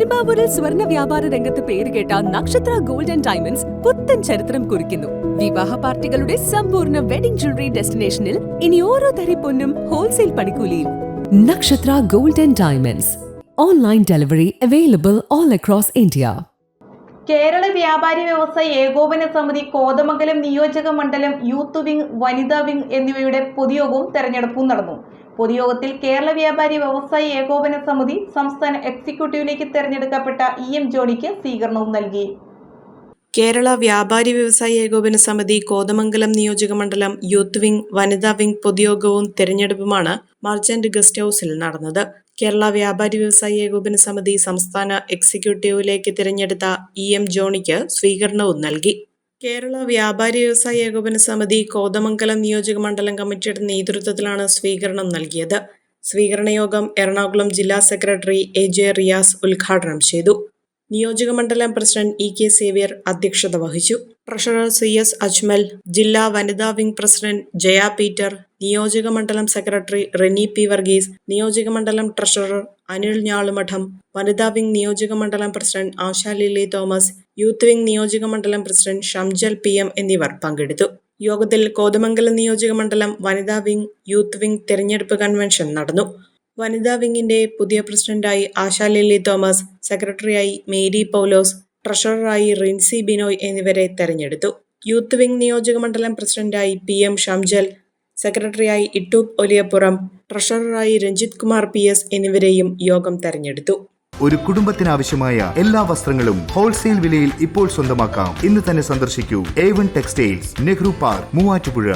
പെരുമ്പാവൂരിൽ സ്വർണ വ്യാപാര രംഗത്ത് പേരുകേട്ട നക്ഷത്ര ഗോൾഡ് ആൻഡ് ഡയമണ്ട്സ് പുത്തൻ ചരിത്രം കുറിക്കുന്നു. വിവാഹ പാർട്ടികളുടെ സമ്പൂർണ വെഡിംഗ് ജ്വല്ലറി ഡെസ്റ്റിനേഷനിൽ ഇനി ഓരോ തരി പൊന്നും ഹോൾസെയിൽ പണിക്കൂലിയിൽ. Nakshatra gold and diamonds. Online delivery available all across India Kerala വ്യാപാരി വ്യവസായ ഏകോപന സമിതി കോതമംഗലം നിയോജക മണ്ഡലം യൂത്ത് വിംഗ് വനിതാ വിംഗ് എന്നിവയുടെ പൊതുയോഗവും തെരഞ്ഞെടുപ്പും നടന്നു. പൊതുയോഗത്തിൽ കേരള വ്യാപാരി വ്യവസായ ഏകോപന സമിതി സംസ്ഥാന എക്സിക്യൂട്ടീവിലേക്ക് തെരഞ്ഞെടുക്കപ്പെട്ട ഇ എം ജോണിക്ക് സ്വീകരണവും നൽകി. കേരള വ്യാപാരി വ്യവസായ ഏകോപന സമിതി കോതമംഗലം നിയോജക മണ്ഡലം യൂത്ത് വിംഗ് വനിതാ വിംഗ് പൊതുയോഗവും തെരഞ്ഞെടുപ്പുമാണ് മർച്ചന്റ് ഗസ്റ്റ് ഹൌസിൽ നടന്നത്. കേരള വ്യാപാരി വ്യവസായി ഏകോപന സമിതി സംസ്ഥാന എക്സിക്യൂട്ടീവിലേക്ക് തിരഞ്ഞെടുത്ത ഇ എം ജോണിക്ക് സ്വീകരണവും നൽകി. കേരള വ്യാപാരി വ്യവസായി ഏകോപന സമിതി കോതമംഗലം നിയോജക മണ്ഡലം കമ്മിറ്റിയുടെ നേതൃത്വത്തിലാണ് സ്വീകരണം നൽകിയത്. സ്വീകരണയോഗം എറണാകുളം ജില്ലാ സെക്രട്ടറി എ ജെ റിയാസ് ഉദ്ഘാടനം ചെയ്തു. നിയോജക മണ്ഡലം പ്രസിഡന്റ് ഇ കെ സേവ്യർ അധ്യക്ഷത വഹിച്ചു. ട്രഷറർ സി എസ് അജ്മൽ ജില്ലാ വനിതാ വിംഗ് പ്രസിഡന്റ് ജയ പീറ്റർ നിയോജക മണ്ഡലം സെക്രട്ടറി റെനി പി വർഗീസ് നിയോജക മണ്ഡലം ട്രഷറർ അനിൽ ഞാളുമഠം വനിതാ വിംഗ് നിയോജക മണ്ഡലം president Asha Lilly Thomas youth wing നിയോജക മണ്ഡലം പ്രസിഡന്റ് ഷംജൽ പി എം എന്നിവർ പങ്കെടുത്തു. യോഗത്തിൽ കോതമംഗലം നിയോജക മണ്ഡലം വനിതാ വിംഗ് യൂത്ത് വിംഗ് തെരഞ്ഞെടുപ്പ് കൺവെൻഷൻ നടന്നു. വനിതാ വിംഗിന്റെ പുതിയ പ്രസിഡന്റായി ആശാ ലില്ലി തോമസ് സെക്രട്ടറിയായി മേരി പൗലോസ് ട്രഷററായി റിൻസി ബിനോയ് എന്നിവരെ തെരഞ്ഞെടുത്തു. യൂത്ത് വിംഗ് നിയോജക മണ്ഡലം പ്രസിഡന്റായി പി എം ഷംജൽ സെക്രട്ടറിയായി ഇട്ടൂബ് ഒലിയപ്പുറം ട്രഷററായി രഞ്ജിത് കുമാർ പി എസ് എന്നിവരെയും യോഗം തെരഞ്ഞെടുത്തു. ഒരു കുടുംബത്തിനാവശ്യമായ എല്ലാ വസ്ത്രങ്ങളും ഹോൾസെയിൽ വിലയിൽ ഇപ്പോൾ സ്വന്തമാക്കാം. ഇന്ന് തന്നെ സന്ദർശിക്കൂ. A one textiles Nehru park Muvattupuzha.